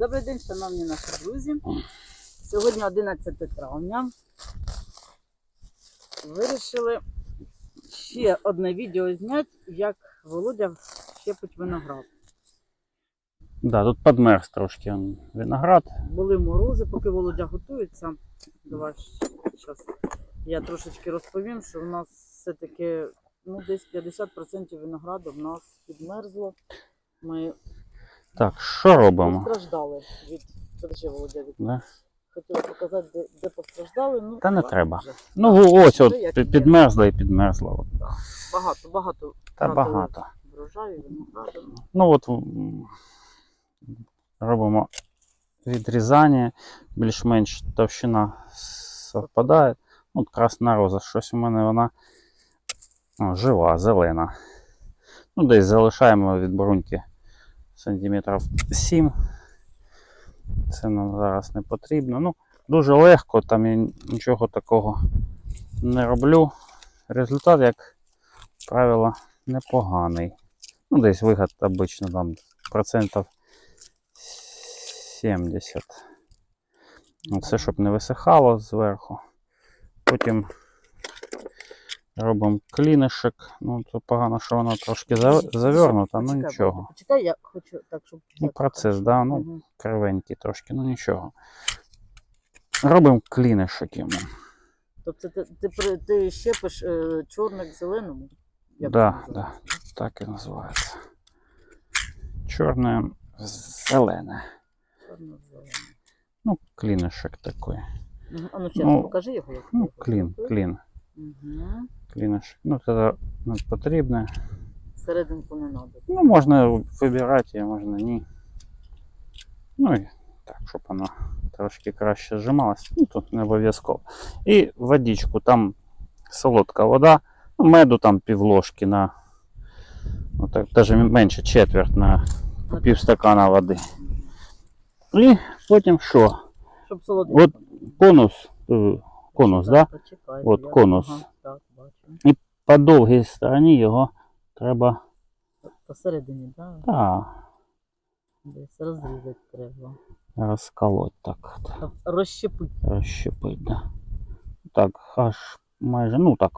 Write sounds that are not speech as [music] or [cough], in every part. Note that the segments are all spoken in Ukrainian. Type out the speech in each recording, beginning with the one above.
Добрий день, шановні наші друзі. Сьогодні 11 травня. Вирішили ще одне відео зняти, як Володя щепить виноград. Да, тут подмерз трошки он, виноград. Були морози, поки Володя готується. Давай зараз я трошечки розповім, що в нас все-таки ну, десь 50% винограду в нас підмерзло. Ми Так, що робимо? постраждали від. Подожди, Володя, від Да? хотіла показати, де, де постраждали. Ну, Та не ладно треба. вже. Ну ось от Вже як пі- підмерзла і підмерзла. От. Багато, багато Та втратили багато. врожаю, винограду. Ну от м, робимо відрізання, більш-менш товщина совпадає. От красна роза, щось у мене вона о, жива, зелена. Ну, десь залишаємо від бруньки сантиметрів 7. Це нам зараз не потрібно. Ну, дуже легко, там я нічого такого не роблю. Результат, як правило, непоганий. Ну, десь вигод обично там процентів 70. Ну, Це щоб не висихало зверху. Потім робимо клінишек. Ну, то погано, що воно трошки зав- завернуто, ну нічого. Почекай, я хочу так, щоб. Ну, процес, так- да, ну. Кривенький трошки, ну нічого. Робимо клінишек йому. Тобто ти, ти, ти щепиш е, чорник зеленому? Як Да, називається? Так і називається. Чорне, зелене. Чорно-зелений. Ну, клінишек такий. А ну ще Ну, покажи його, як Ну, клін, клін. Мгм. Клінишек. Ну, це не потрібне. Серединку не треба. Ну, можна вибирати, а можна ні. Ну і так, щоб воно трошки краще зжималось. Ну, тут не обов'язково. І водичку, там солодка вода, ну, меду там півложки на. Ну, так, навіть менше четверть на півстакана води. І потім що? Щоб солодко. От конус, конус, да? Почекай, От я- конус. Ага, так, бачу. По довгій стороні його треба. Посередині, так? Та, Десь розрізати треба. розколоть так. от. Тобто Розщепити. Розщепить, да. Так, аж майже, ну так,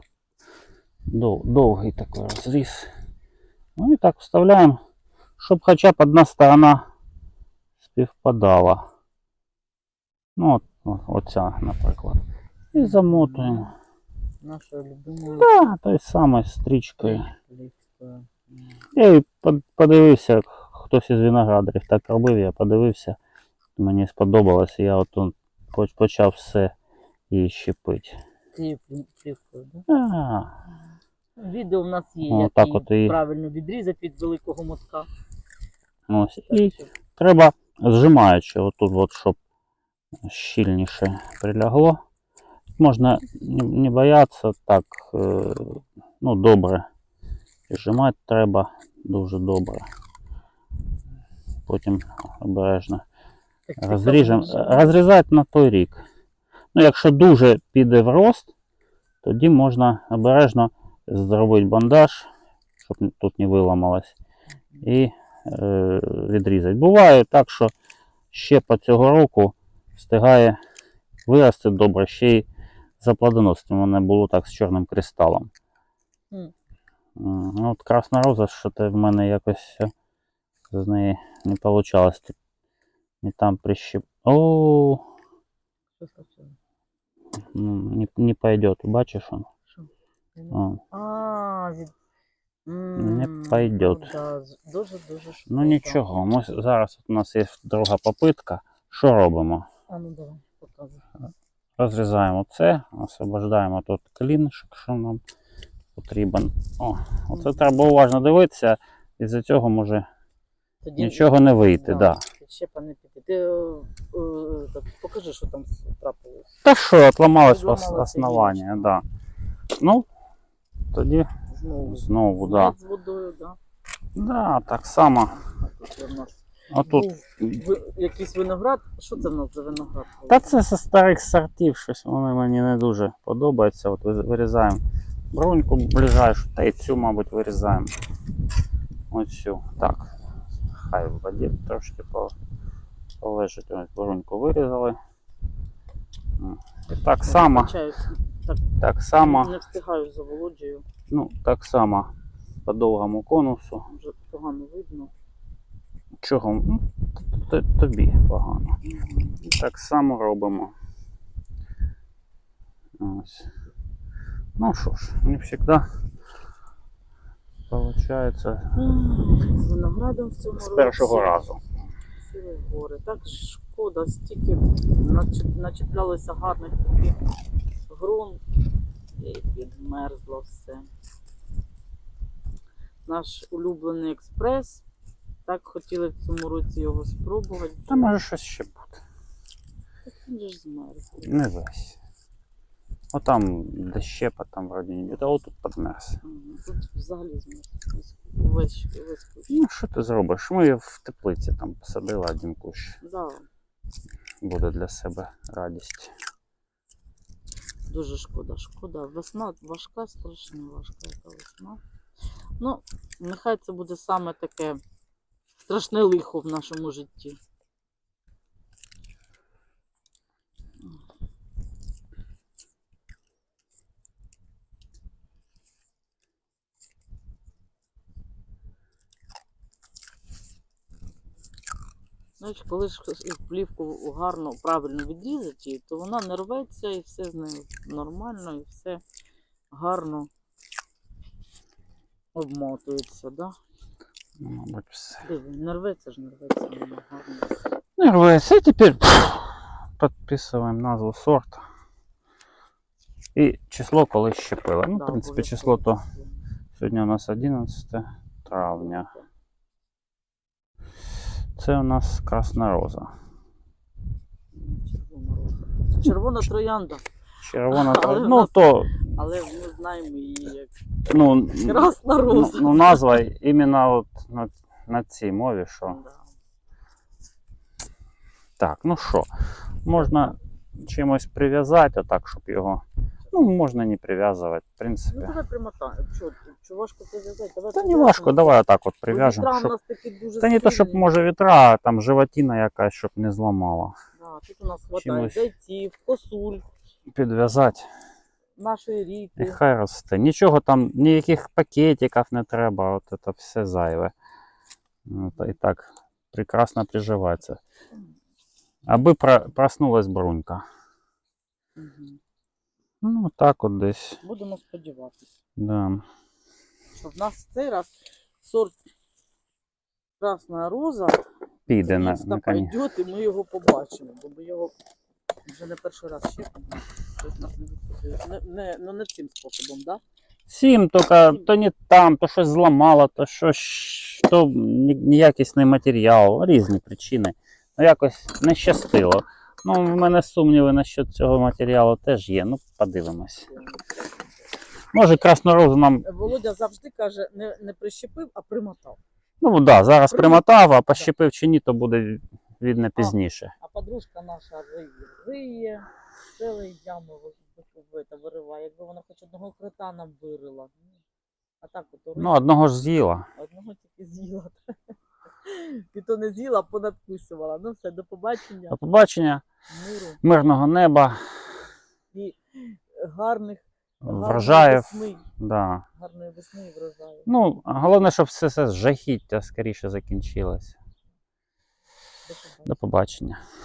дов, довгий такий розріз. Ну і так вставляємо, щоб хоча б одна сторона співпадала. Ну, от, о- оця, наприклад. І замотуємо. Нашою любимою Так, той самою стрічкою. Я і подивився, хтось із виноградарів так робив, я подивився. Мені сподобалось, і я от почав все її щепити. Відео в нас є, О, як так от і- правильно відрізати від великого мотка. ось. І треба зжимаючи, отут, от, щоб щільніше прилягло. Можна не, боятися так, е, ну, добре. Зжимати треба дуже добре. Потім обережно розріжемо. Розрізати на той рік. Ну, якщо дуже піде в рост, тоді можна обережно зробити бандаж, щоб тут не виламалось, і е, відрізати. Буває так, що щепа цього року встигає вирости добре, ще й за плодоносством. Воно було так з чорним кристалом. М, Ну, от красна роза, що то в мене якось е, з неї не вийшло. Не там прищеп. О, ну, не, не пойдет, бачиш он? О, А, від... Не М, пойдет. ну да, Дуже-дуже ну нічого, ми зараз у нас є друга попитка. Що робимо? А ну давай, показуй. Розрізаємо це, освобождаємо тут клінчик, що нам потрібен. О, оце треба уважно дивитися, і з цього може Тоді, нічого не вийти. Да. Піти. Ти е, е, так, покажи, що там трапилось. Та що, отламалось основання, да. Ну, тоді Знову. знову, да. З водою, да. Да, так само. А тут в нас Отут. був ви- якийсь виноград. Що це в нас за виноград? Та це зі старих сортів, щось вони мені не дуже подобаються. От ви- вирізаємо бруньку ближайшу, та й цю, мабуть, вирізаємо. Оцю. Так. Хай в воді трошки по- полежить. Ось буруньку вирізали. М. І так само, Вибачаюсь, так так само, не встигаю за Володією, ну, так само по довгому конусу. вже погано видно. Чого? Тобі погано. І так само робимо. Ось. Ну що ж, не завжди виходить З виноградом в цьому з першого разу. Сіли в гори. Так шкода, стільки начеплялося гарних таких ґрунт і підмерзло все. Наш улюблений експрес. Так хотіли в цьому році його спробувати. Та може щось ще буде. Так він ж змерз. Не весь. Отам де щепа, там вроді не буде, а отут підмерз. Мгм. Тут взагалі змерз. Весь, весь кущ. Ну, що ти зробиш? Ми в теплиці там посадили один кущ. Да, Буде для себе радість. дуже шкода, шкода. Весна важка, страшно важка яка весна. Ну, нехай це буде саме таке страшне лихо в нашому житті. Знаєш, коли ж плівку гарно, правильно відрізати, її, то вона не рветься і все з нею нормально, і все гарно обмотується, да? Ну, мабуть, все. Диви, не рветься ж, не рветься, вона гарно. Не рвется. И теперь подписываем назву сорта. І число, коли щепили. Ну, в Да, принципі, число то обов'язково. сьогодні у нас 11 травня. Це у нас красна роза. Червона роза. Червона троянда, Червона Але тра- в Ну, нас- то але ми знаємо її як ну, красна ну, роза. ну, назва іменно от на, на цій мові, що. Да. Так, ну що, можна чимось прив'язати, отак, щоб його. Ну, можна не прив'язувати, в принципі. Ну давай примотаємо. Що важко прив'язати? Давай Та не важко, давай отак от прив'яжемо. вітра у Щоб... нас такі дуже Та не то, щоб може вітра, а там животина якась, щоб не зламала. Да, тут у нас хватає Чимось. зайців, косуль, Підв'язати нашої і ріки. хай росте. Нічого там, ніяких пакетиків не треба, от це все зайве. Ну, та І так прекрасно приживається. Аби про- проснулась брунька. Мгм. Ну, так от десь. Будемо сподіватися, Да. що в нас цей раз сорт Красна роза Піде на, на коні. пойде, і ми його побачимо, бо ми його вже не перший раз щепимо. Щось нас не виходить. Не, не, ну не цим способом, так? Да? Сім, тільки то не там, то щось зламало, то щось, то неякісний матеріал, різні причини. Ну, якось не щастило. Ну, в мене сумніви насчет цього матеріалу теж є. Ну, подивимось. Може, краснорозу нам. Володя завжди каже, не, не прищепив, а примотав. Ну так, да, зараз Примотав. примотав, а пощепив чи ні, то буде видно пізніше. Подружка наша риє, риє, цілий ями вириває. Якби вона хоч одного крита нам вирила. Ну, А так от Ну, одного ж з'їла. одного тільки з'їла. [laughs] І то не з'їла, а понадкусувала. Ну все, до побачення, До побачення, миру мирного неба, і гарних гарної врожаїв. весни. Да. Гарної весни і врожаю. Ну, головне, щоб все це жахіття скоріше закінчилось. До побачення. До побачення.